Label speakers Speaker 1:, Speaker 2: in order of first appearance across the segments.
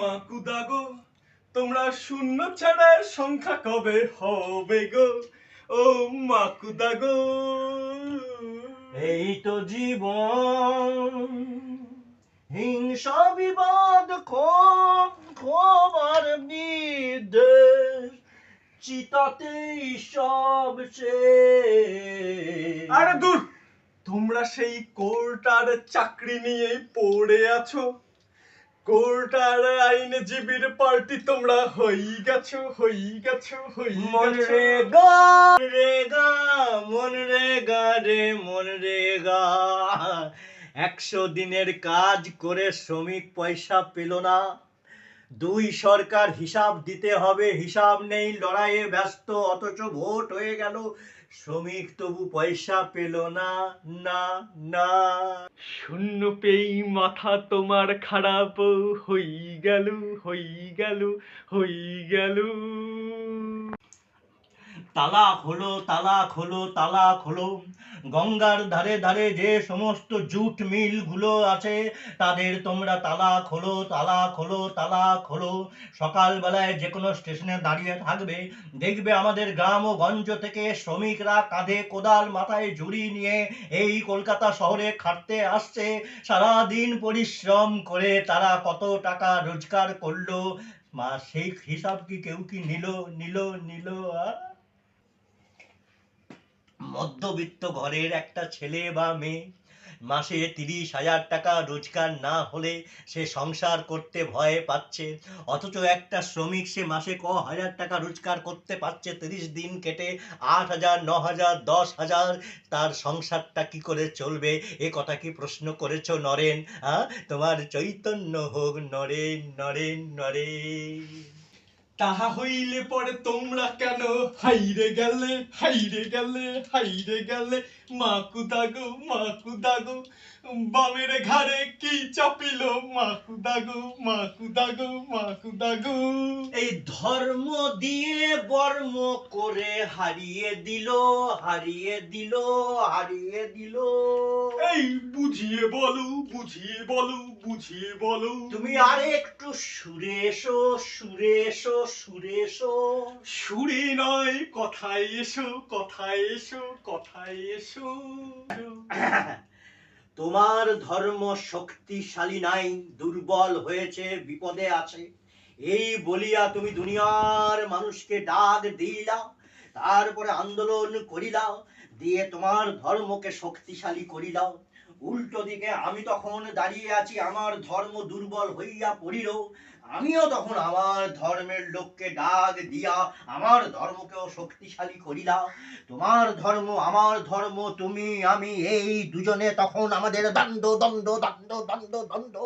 Speaker 1: মাকুদা গো? তোমরা শূন্য ছাড়া সংখ্যা কবে হবে গো? ও মাকুদা গো।
Speaker 2: এই তো জীবন হিংসা বিবাদ ক্ষোভ ক্ষোভ আর বিদ্বেষ চিতাতেই সব শেষ।
Speaker 1: আরে দূর! তোমরা সেই কোর্টার চাকরি নিয়ে পড়ে আছো। কোর্টার আইনজীবীর পার্টি তোমরা হই গেছো হই গেছো হই
Speaker 2: মন
Speaker 1: গেছো।
Speaker 2: রে গা। রে গা মন রে গা রে মন রে গা। একশো দিনের কাজ করে শ্রমিক পয়সা পেল না। দুই সরকার হিসাব দিতে হবে হিসাব নেই লড়াইয়ে ব্যস্ত অথচ ভোট হয়ে গেল। শ্রমিক তবু পয়সা পেল না না না।
Speaker 1: শূন্য পেই মাথা তোমার খারাপ, হই গেল হই গেল হই গেল।
Speaker 2: তালা খোলো তালা খোলো তালা খোলো গঙ্গার ধারে ধারে যে সমস্ত জুট মিলগুলো আছে, তাদের তোমরা তালা খোলো তালা খোলো তালা খোলো সকালবেলায় যে কোনো স্টেশনে দাঁড়িয়ে থাকবে, দেখবে আমাদের গ্রাম ও গঞ্জ থেকে শ্রমিকরা কাঁধে কোদাল, মাথায় ঝুড়ি নিয়ে এই কলকাতা শহরে খাটতে আসছে। সারাদিন পরিশ্রম করে তারা কত টাকা রোজগার করল। মা, সেই হিসাব কি কেউ কি নিল নিল নিল, আ? মধ্যবিত্ত ঘরের একটা ছেলে বা মেয়ে। মাসে তিরিশ হাজার টাকা রোজগার না হলে সে সংসার করতে ভয় পাচ্ছে। অথচ একটা শ্রমিক সে মাসে ক হাজার টাকা রোজগার করতে পারছে? তিরিশ দিন কেটে আট হাজার, ন হাজার, দশ হাজার। তার সংসারটা কি করে চলবে? এ কথা কি প্রশ্ন করেছ নরেন হ্যাঁ তোমার চৈতন্য হোক নরেন নরেন নরেন।
Speaker 1: তাহা হইলে পরে তোমরা কেন? হাইরে গেলে হাইরে গেলে হাইরে গেলে। মাকুদা গো মাকুদা গো বামের ঘাড়ে কি চাপিল? মাকুদা গো মাকুদা গো মাকুদা গো
Speaker 2: এই ধর্ম দিয়ে বর্ম করে হারিয়ে দিল হারিয়ে দিল হারিয়ে দিল।
Speaker 1: এই বুঝিয়ে বলো বুঝিয়ে বলো বুঝিয়ে বলো।
Speaker 2: তুমি আর একটু সুরে এসো সুরে এসো সুরে এসো।
Speaker 1: সুরে নয় কথায় এসো কথায় এসো কথায় এসো।
Speaker 2: তোমার ধর্ম শক্তিশালী নাই, দুর্বল হয়েছে, বিপদে আছে। এই বলিয়া তুমি দুনিয়ার মানুষকে ডাক দিলা তারপরে আন্দোলন করিলাও দিয়ে তোমার ধর্মকে শক্তিশালী করিলাও উল্টো দিকে আমি তখন দাঁড়িয়ে আছি, আমার ধর্ম দুর্বল হইয়া পড়িল আমিও তখন আমার ধর্মের লোককে ডাক দিয়া আমার ধর্মকেও শক্তিশালী করিলাম। তোমার ধর্ম, আমার ধর্ম, তুমি, আমি, এই দুজনে তখন আমাদের দণ্ড দণ্ড দণ্ড দণ্ড দণ্ড।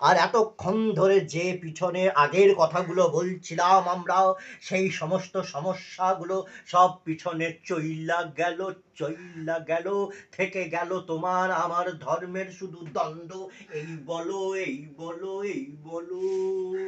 Speaker 2: আর এতক্ষণ ধরে যে পিছনে আগের কথাগুলো বলছিলাম আমরা, সেই সমস্ত সমস্যাগুলো সব পিছনে চইলা গেল চইলা গেল, থেকে গেল তোমার আমার ধর্মের শুধু দ্বন্দ্ব এই বলো এই বলো এই বলো।